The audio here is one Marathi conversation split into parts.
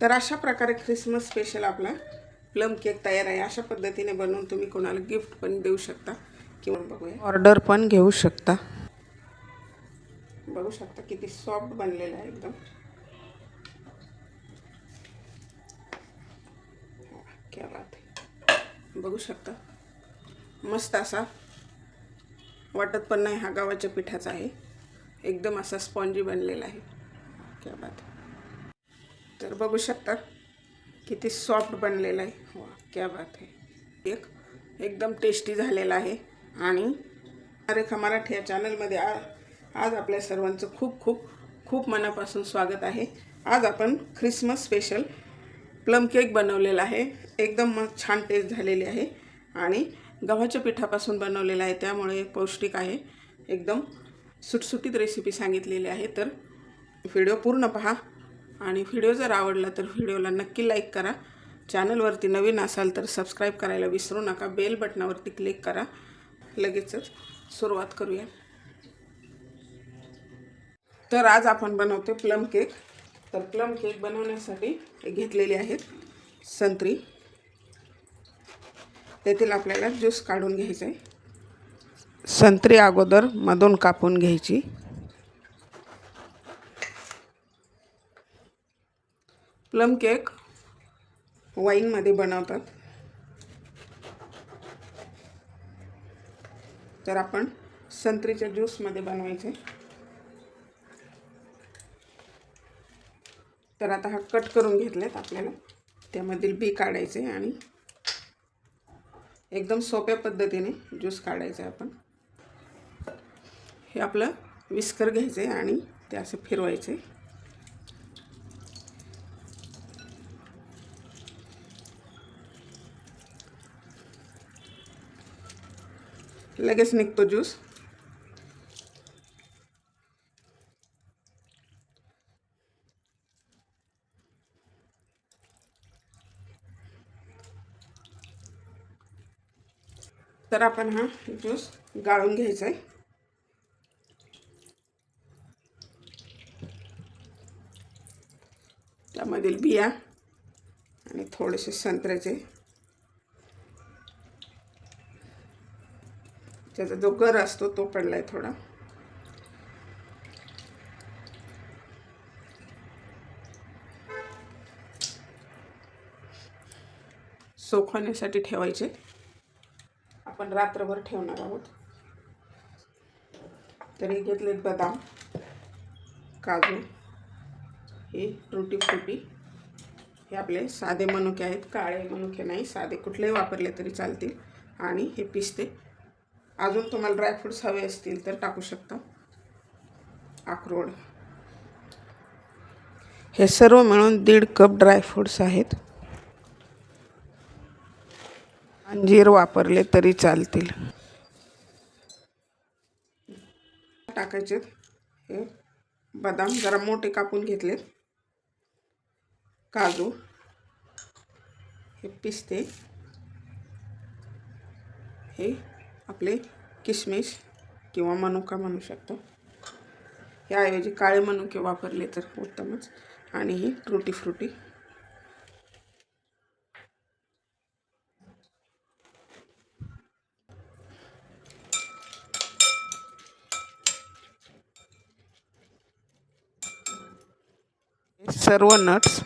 तर अशा प्रकारे ख्रिसमस स्पेशल आपला प्लम केक तयार आहे. अशा पद्धतीने बनवून तुम्ही कोणाला गिफ्ट पण देऊ शकता. किंवा बघूया. ऑर्डर पण घेऊ शकता. बघू शकता किती सॉफ्ट बनलेला आहे एकदम. क्या बात आहे. बघू शकता. मस्त असा वाटत पण नाही हा गव्हाच्या पिठाचा आहे. एकदम असा स्पॉन्जी बनलेला आहे. क्या बात. तर बघू शकता किती सॉफ्ट बनलेलं आहे. वा क्या बात आहे. एक एकदम टेस्टी झालेला आहे. आणि रेखा मराठी या चॅनलमध्ये आ आज आपल्या सर्वांचं खूप खूप खूप मनापासून स्वागत आहे. आज आपण ख्रिसमस स्पेशल प्लम केक बनवलेला आहे. एकदम छान टेस्ट झालेली आहे. आणि गव्हाच्या पिठापासून बनवलेला आहे. त्यामुळे पौष्टिक आहे. एकदम सुटसुटीत रेसिपी सांगितलेली आहे. तर व्हिडिओ पूर्ण पहा. आणि व्हिडिओ जर आवडला तर व्हिडिओला नक्की लाईक करा. चॅनलवरती नवीन असाल तर सबस्क्राईब करायला विसरू नका. बेल बटनावरती क्लिक करा. लगेचच सुरुवात करूया. तर आज आपण बनवतो प्लम केक तर प्लम केक बनवण्यासाठी घेतलेले आहेत संत्री. तेथील आपल्याला ज्यूस काढून घ्यायचं आहे संत्री अगोदर मधून कापून घ्यायची. प्लम केक वाईनमध्ये बनवतात. तर आपण संत्रीच्या ज्यूसमध्ये बनवायचे. तर आता हा कट करून घेतलेत आपल्याला. त्यामधील बी काढायचे आणि एकदम सोप्या पद्धतीने ज्यूस काढायचं आहे आपण. हे आपलं विस्कर घ्यायचे आणि ते असे फिरवायचे. लगेच निघतो ज्यूस. तर आपण हा ज्यूस गाळून घ्यायचा आहे त्यामधील बिया आणि थोडेसे संत्र्याचे त्याचा जो गर असतो तो पडला आहे थोडा सोखवण्यासाठी ठेवायचे. आपण रात्रभर ठेवणार आहोत. तरी घेतलेत बदाम काजू हे रोटी फ्रुटी हे आपले साधे मनुके आहेत काळे मनुके नाही साधे कुठलेही वापरले तरी चालतील. आणि हे पिस्ते. अजून तुम्हाला ड्रायफ्रूट्स हवे असतील तर टाकू शकता. अक्रोड. हे सर्व मिळून दीड कप ड्रायफ्रूट्स आहेत. अंजीर वापरले तरी चालतील. टाकायचे. हे बदाम जरा मोठे कापून घेतलेत. काजू. हे पिस्ते. हे आपले किशमिश किंवा मनुका म्हणू शकतो. याऐवजी काळे मनुके वापरले तर उत्तमच. आणि ही ट्रुटी फ्रुटी सर्व नट्स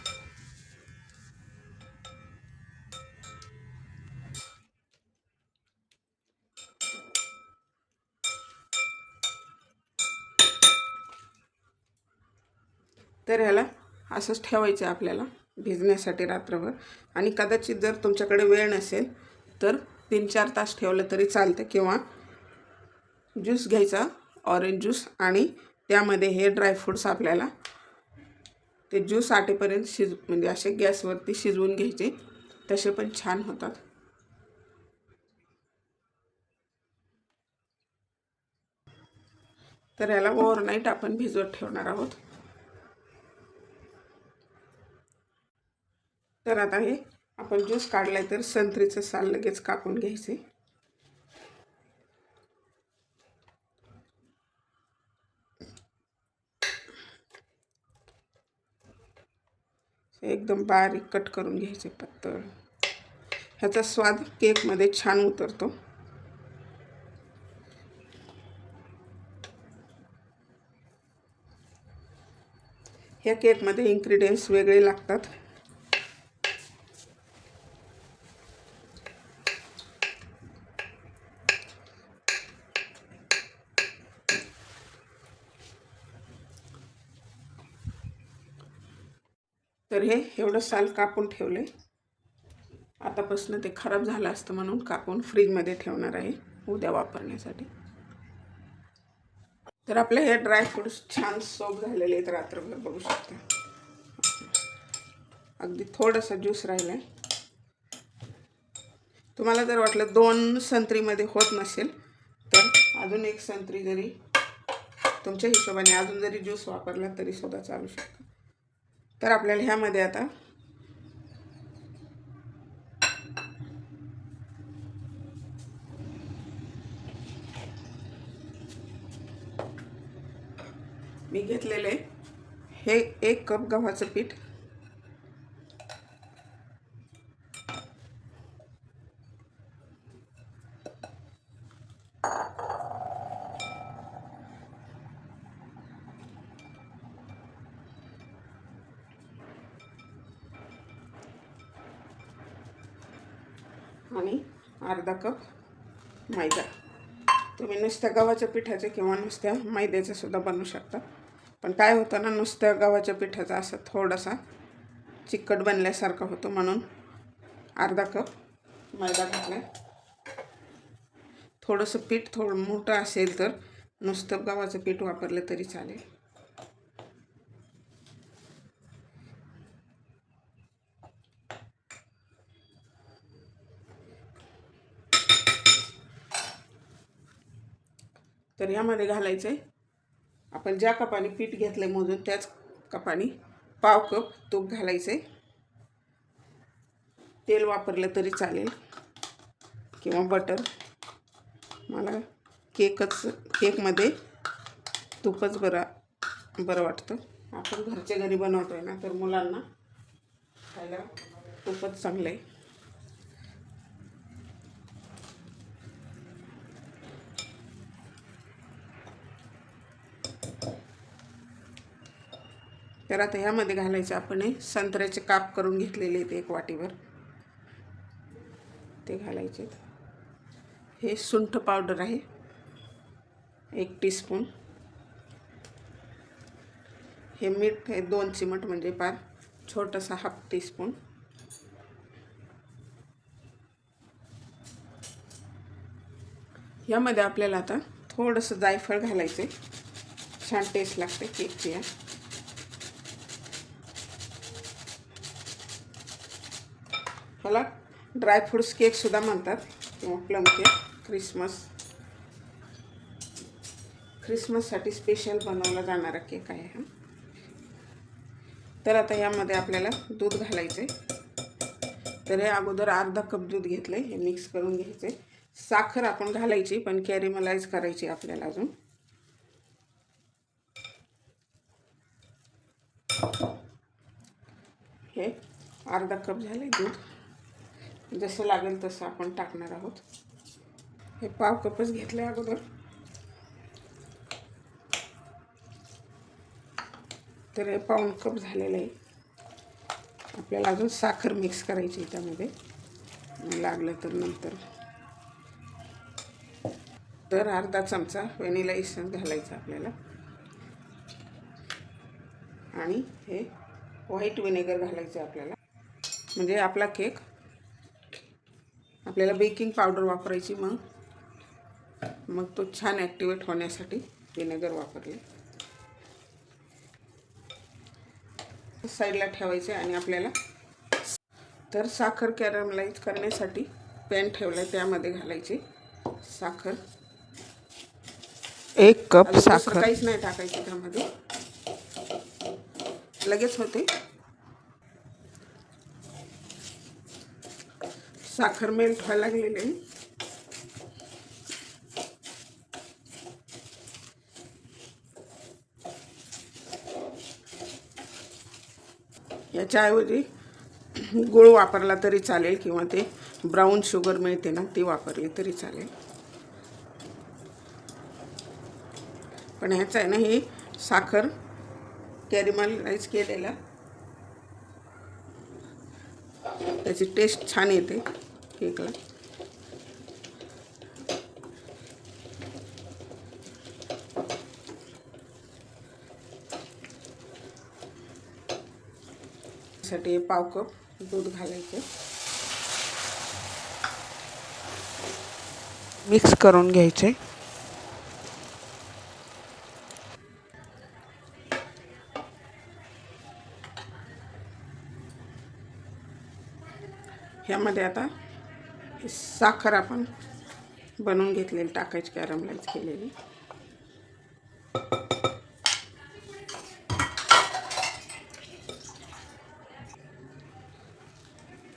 तर ह्याला असंच ठेवायचं आहे आपल्याला भिजण्यासाठी रात्रभर. आणि कदाचित जर तुमच्याकडे वेळ नसेल तर तीन चार तास ठेवलं तरी चालतं किंवा ज्यूस घ्यायचा ऑरेंज ज्यूस आणि त्यामध्ये हे ड्रायफ्रूट्स आपल्याला ते ज्यूस आटेपर्यंत शिज म्हणजे असे गॅसवरती शिजवून घ्यायचे. तसे पण छान होतात. तर याला ओव्हरनाईट आपण भिजवत ठेवणार आहोत. तर आता हे आपण ज्यूस काढलाय तर संत्रीचं साल लगेच कापून घ्यायचे. एकदम बारीक कट करून घ्यायचे पातळ ह्याचा स्वाद केकमध्ये छान उतरतो. ह्या केकमध्ये इन्ग्रेडियंट्स वेगळे लागतात. तर हे एवढं साल कापून ठेवले. आतापासून ते खराब झालं असतं म्हणून कापून फ्रीजमध्ये ठेवणार आहे उद्या वापरण्यासाठी. तर आपले हे ड्रायफ्रूट्स छान सोप झालेले आहेत रात्रभर बघू शकता. अगदी थोडासा ज्यूस राहिला आहे तुम्हाला जर वाटलं दोन संत्रीमध्ये होत नसेल तर अजून एक संत्री जरी तुमच्या हिशोबाने अजून जरी ज्यूस वापरला तरी सुद्धा चालू शकतो. तर आपल्याला ह्यामध्ये आता मी घेतलेले हे एक कप गव्हाचं पीठ आणि अर्धा कप मैदा. तुम्ही नुसत्या गव्हाच्या पिठाचे किंवा नुसत्या मैद्याचे सुद्धा बनवू शकता. पण काय होतं ना नुसत्या गव्हाच्या पिठाचा असं थोडासा चिकट बनल्यासारखा होतो म्हणून अर्धा कप मैदा घातला थोडंसं पीठ थोडं मोठं असेल तर नुसतं गव्हाचं पीठ वापरलं तरी चालेल. तर ह्यामध्ये घालायचं आहे आपण ज्या कपाने पीठ घेतलं आहे मोजून त्याच कपाने पाव कप तूप घालायचं आहे तेल वापरलं तरी चालेल. किंवा बटर. मला केकच केकमध्ये तूपच बरं बरं वाटतं. आपण घरच्या घरी बनवतो आहे ना तर मुलांना खायला तूपच चांगलं आहे तर आता ह्यामध्ये घालायचं आपण हे संत्र्याचे काप करून घेतलेले आहेत एक वाटीवर. ते घालायचे हे सुंठ पावडर आहे. एक टीस्पून. हे मीठ हे दोन चिमट म्हणजे पार छोटासा हाफ टीस्पून. यामध्ये आपल्याला आता थोडंसं जायफळ घालायचं आहे छान टेस्ट लागते केकची. या ह्याला ड्रायफ्रूट्स केकसुद्धा म्हणतात. किंवा प्लम केक क्रिसमस. क्रिसमससाठी स्पेशल बनवला जाणारा केक आहे हा. तर आता यामध्ये आपल्याला दूध घालायचं आहे तर हे अगोदर अर्धा कप दूध घेतलं आहे हे मिक्स करून घ्यायचे साखर आपण घालायची पण कॅरेमलाइज करायची आपल्याला अजून. हे अर्धा कप झाले दूध. जसं लागेल तसं आपण टाकणार आहोत. हे पाव कपच घेतलं आहे अगोदर. तर हे पाऊण कप झालेलं आहे. आपल्याला अजून साखर मिक्स करायची त्यामध्ये. लागलं तर नंतर. तर अर्धा चमचा व्हॅनिला इसेन्स घालायचा आपल्याला. आणि हे व्हाईट विनेगर घालायचं आपल्याला. म्हणजे आपला केक आपल्याला बेकिंग पावडर वापरायची मग. मग तो छान ॲक्टिवेट होण्यासाठी विनेगर वापरले. साईडला ठेवायचे आणि आपल्याला तर साखर कॅरमलाइज करण्यासाठी पॅन ठेवलं आहे त्यामध्ये घालायची साखर. एक कप साखर. काहीच नाही टाकायचं त्यामध्ये. लगेच होते. साखर मेल्ट व्हायला लागलेले आहे. याच्याऐवजी गुळ वापरला तरी चालेल किंवा ते ब्राऊन शुगर मिळते ना ती वापरली तरी चालेल. पण ह्याचं आहे ना ही साखर कॅरिमलाइज केलेला. त्याची टेस्ट छान येते. केकला साठी पाव कप दूध घालायचं. मिक्स करून घ्यायचे. ह्यामध्ये आता साखर आपण बनवून घेतलेली टाकायची कॅरमलाईज केलेली.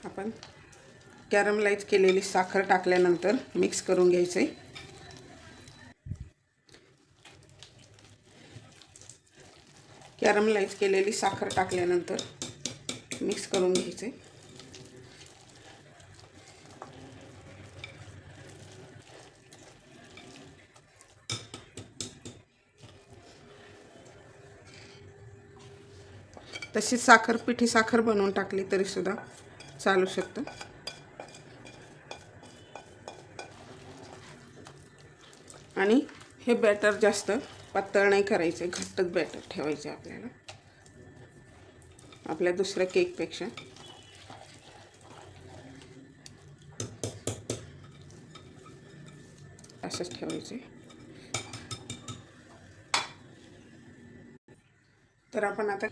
आपण कॅरमलाईज केलेली साखर टाकल्यानंतर मिक्स करून घ्यायचं. आहे कॅरमलाईज केलेली साखर टाकल्यानंतर मिक्स करून घ्यायचे. तशी साखर पिठी साखर बनवून टाकली तरी सुद्धा चालू शकतं. आणि हे बॅटर जास्त पातळ नाही करायचे घट्टच बॅटर ठेवायचे आपल्याला. आपल्या दुसऱ्या केकपेक्षा. असंच ठेवायचे तर आपण आता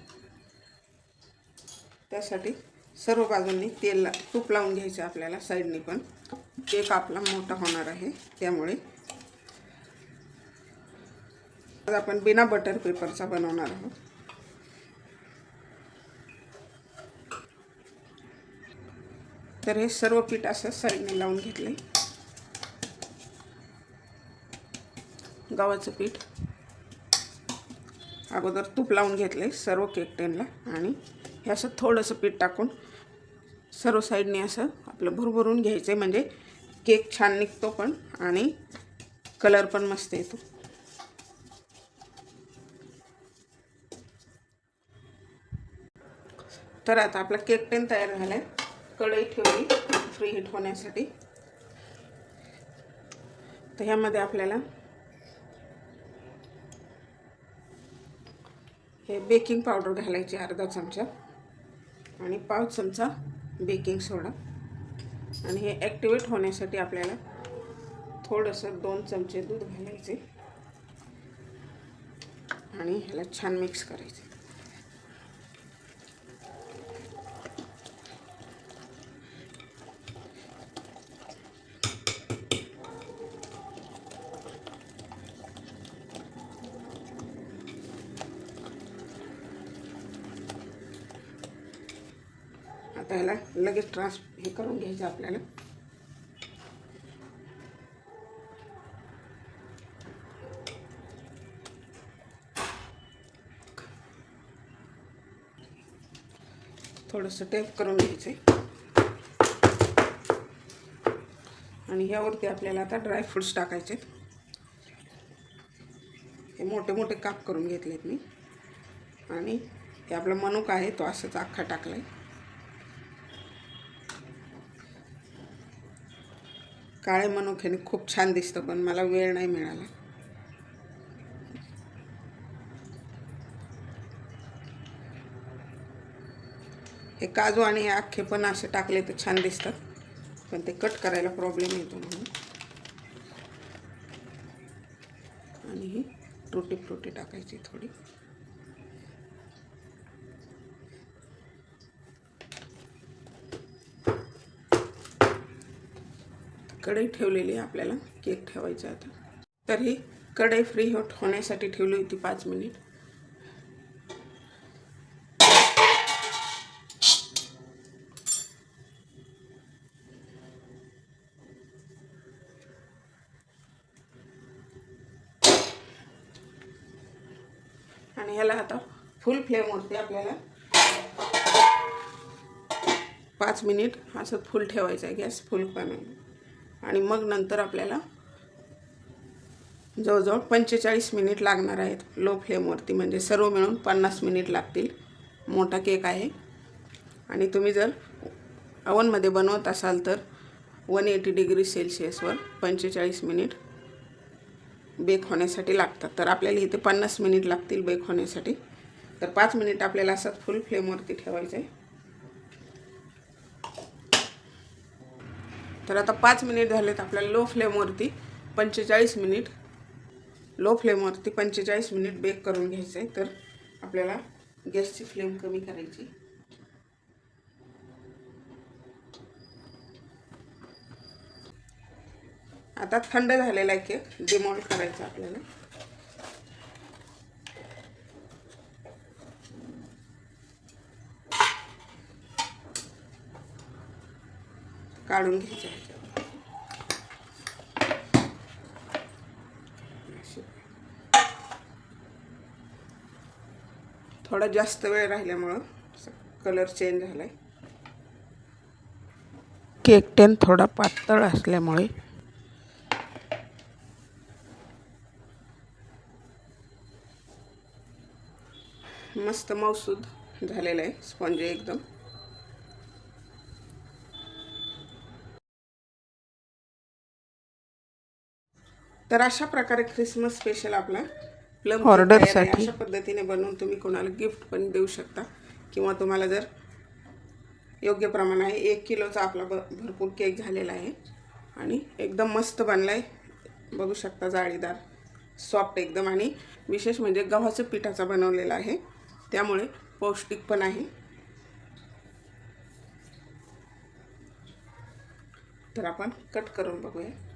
त्यासाठी सर्व बाजूंनी तेल ला तूप लावून घ्यायचं आपल्याला साईडनी पण. केक आपला मोठा होणार आहे त्यामुळे. आज आपण बिना बटर पेपरचा बनवणार आहोत. तर हे सर्व पीठ असं साईडने लावून घेतले गव्हाचं पीठ. अगोदर तूप लावून घेतले सर्व केक टेनला आणि हे असं थोडंसं पीठ टाकून सर्व साईडने असं आपलं भरभरून घ्यायचं आहे म्हणजे केक छान निघतो पण आणि कलर पण मस्त येतो. तर आता आपला केक टेन तयार झाला आहे कढई ठेवली फ्री हिट होण्यासाठी. तर ह्यामध्ये आपल्याला हे बेकिंग पावडर घालायची अर्धा चमचा. आणि पाव चमचा बेकिंग सोडा. आणि हे ॲक्टिवेट होण्यासाठी आपल्याला थोडंसं दोन चमचे दूध घालायचे. आणि ह्याला छान मिक्स करायचे आता ह्याला लगेच ट्रान्स हे करून घ्यायचं आपल्याला. थोडंसं टेप करून घ्यायचं आणि ह्यावरती आपल्याला आता ड्रायफ्रूट्स टाकायचे हे मोठे मोठे काप करून घेतलेत मी. आणि हे आपला मनुका आहे तो असंच अख्खा टाकला आहे काळे मनोख्याने खूप छान दिसतं पण मला वेळ नाही मिळाला. हे काजू आणि हे अख्खे पण असे टाकले तर छान दिसतात पण ते कट करायला प्रॉब्लेम येतो म्हणून. आणि ही टुटी फ्रुटी टाकायची थोडी. कढई ठेवलेली आहे आपल्याला. केक ठेवायचा आता. तर ही कढई फ्री होट होण्यासाठी ठेवली होती पाच मिनिट आणि ह्याला आता फुल फ्लेमवरती आपल्याला पाच मिनिट असं फुल ठेवायचं आहे. गॅस फुल पण आणि मग नंतर आपल्याला जवळजवळ पंचेचाळीस मिनिट लागणार आहेत लो फ्लेमवरती म्हणजे सर्व मिळून पन्नास मिनिट लागतील. मोठा केक आहे. आणि तुम्ही जर अवनमध्ये बनवत असाल तर वन एटी डिग्री सेल्सिअसवर पंचेचाळीस मिनिट बेक होण्यासाठी लागतात. तर आपल्याला इथे पन्नास मिनिट लागतील बेक होण्यासाठी. तर पाच मिनिट आपल्याला असं फुल फ्लेमवरती ठेवायचं आहे तर आता पाच मिनिट झालेत आपल्याला लो फ्लेमवरती पंचेचाळीस मिनिट लो फ्लेमवरती पंचेचाळीस मिनिट बेक करून घ्यायचं आहे तर आपल्याला गॅसची फ्लेम कमी करायची आता थंड झालेला आहे केक डिमॉल्ट करायचा आपल्याला काढून घ्यायचं थोडा जास्त वेळ राहिल्यामुळं कलर चेंज झालाय. केक टेन थोडा पातळ असल्यामुळे. मस्त मौसूद झालेलं आहे स्पॉन्ज एकदम. तर अशा प्रकारे ख्रिसमस स्पेशल आपला प्लम ऑर्डरसाठी अशा पद्धतीने बनवून तुम्ही कोणाला गिफ्ट पण देऊ शकता. किंवा तुम्हाला जर योग्य प्रमाण आहे एक किलोचा आपला भ भरपूर केक झालेला आहे. आणि एकदम मस्त बनला आहे बघू शकता जाळीदार सॉफ्ट एकदम. आणि विशेष म्हणजे गव्हाचं पिठाचा बनवलेला आहे. त्यामुळे पौष्टिक पण आहे. तर आपण कट करून बघूया.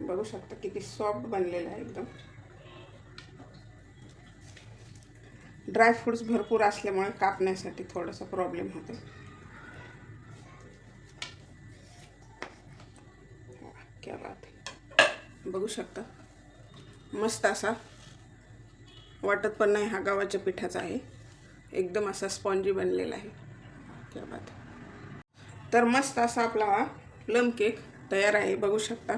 बघू शकता किती सॉफ्ट बनलेलं आहे एकदम. ड्रायफ्रूट्स भरपूर असल्यामुळे कापण्यासाठी थोडासा प्रॉब्लेम होतो. क्या बात बघू शकता. मस्त असा वाटत पण नाही हा गव्हाच्या पिठाचा आहे. एकदम असा स्पॉन्जी बनलेला आहे. क्या बात तर मस्त असा आपला हा प्लम केक तयार आहे. बघू शकता.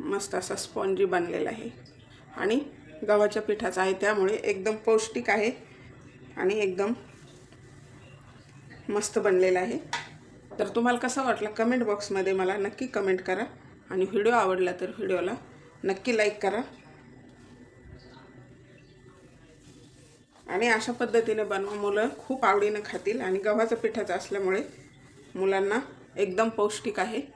मस्त असा स्पॉन्जी बनलेला आहे. आणि गव्हाच्या पिठाचा आहे त्यामुळे एकदम पौष्टिक आहे आणि एकदम मस्त बनलेला आहे. तर तुम्हाला कसं वाटलं कमेंट बॉक्समध्ये मला नक्की कमेंट करा. आणि व्हिडिओ आवडला तर व्हिडिओला नक्की लाईक करा. आणि अशा पद्धतीने बनवा. मुलं खूप आवडीनं खातील आणि गव्हाचं पिठाचं असल्यामुळे मुलांना एकदम पौष्टिक आहे.